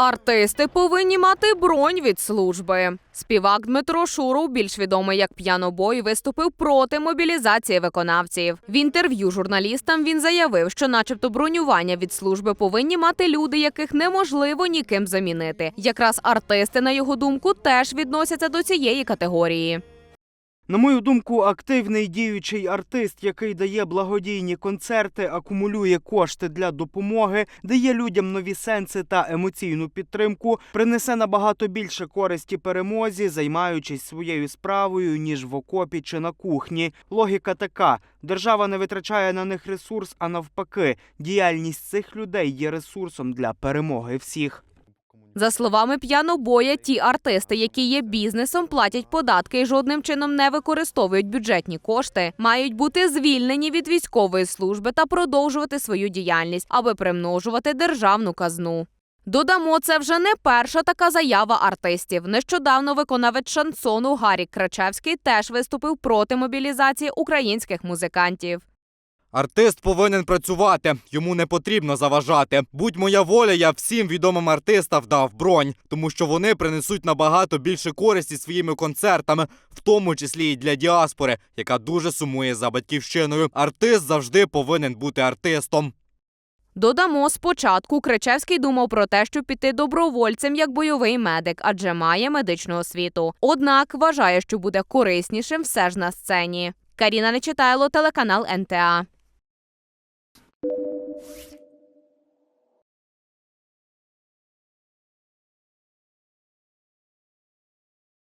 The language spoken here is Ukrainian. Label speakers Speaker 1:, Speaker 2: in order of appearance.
Speaker 1: Артисти повинні мати бронь від служби. Співак Дмитро Шуров, більш відомий як п'янобой, виступив проти мобілізації виконавців. В інтерв'ю журналістам він заявив, що, начебто, бронювання від служби повинні мати люди, яких неможливо ніким замінити. Якраз артисти, на його думку, теж відносяться до цієї категорії.
Speaker 2: На мою думку, активний діючий артист, який дає благодійні концерти, акумулює кошти для допомоги, дає людям нові сенси та емоційну підтримку, принесе набагато більше користі перемозі, займаючись своєю справою, ніж в окопі чи на кухні. Логіка така: держава не витрачає на них ресурс, а навпаки, діяльність цих людей є ресурсом для перемоги всіх.
Speaker 1: За словами п'янобоя, ті артисти, які є бізнесом, платять податки і жодним чином не використовують бюджетні кошти, мають бути звільнені від військової служби та продовжувати свою діяльність, аби примножувати державну казну. Додамо, це вже не перша така заява артистів. Нещодавно виконавець шансону Гарік Крачевський теж виступив проти мобілізації українських музикантів.
Speaker 3: Артист повинен працювати, йому не потрібно заважати. Будь моя воля, я всім відомим артистам дав бронь, тому що вони принесуть набагато більше користі своїми концертами, в тому числі і для діаспори, яка дуже сумує за батьківщиною. Артист завжди повинен бути артистом.
Speaker 1: Додамо, спочатку Кричевський думав про те, щоб піти добровольцем як бойовий медик, адже має медичну освіту. Однак вважає, що буде кориснішим все ж на сцені. Каріна Нечитайло, телеканал НТА.